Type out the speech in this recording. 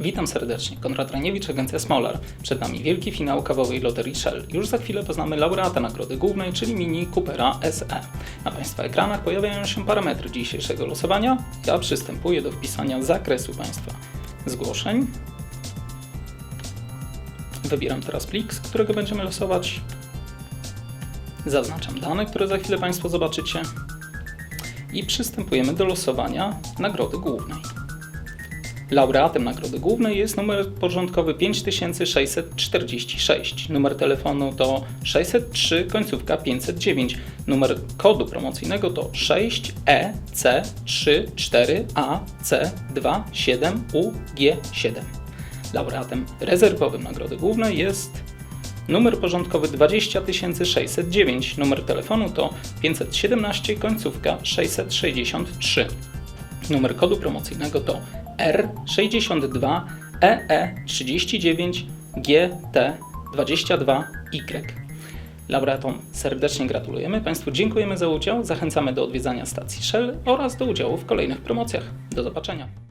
Witam serdecznie, Konrad Raniewicz, agencja Smolar. Przed nami wielki finał kawowej loterii Shell. Już za chwilę poznamy laureata nagrody głównej, czyli Mini Coopera SE. Na Państwa ekranach pojawiają się parametry dzisiejszego losowania. Ja przystępuję do wpisania zakresu Państwa zgłoszeń. Wybieram teraz plik, z którego będziemy losować. Zaznaczam dane, które za chwilę Państwo zobaczycie. I przystępujemy do losowania nagrody głównej. Laureatem nagrody głównej jest numer porządkowy 5646. Numer telefonu to 603 końcówka 509. Numer kodu promocyjnego to E SEC34AC27UG7. Laureatem rezerwowym nagrody głównej jest numer porządkowy 20609. Numer telefonu to 517 końcówka 663. Numer kodu promocyjnego to E R62EE39GT22Y. Laureatom serdecznie gratulujemy, Państwu dziękujemy za udział, zachęcamy do odwiedzania stacji Shell oraz do udziału w kolejnych promocjach. Do zobaczenia.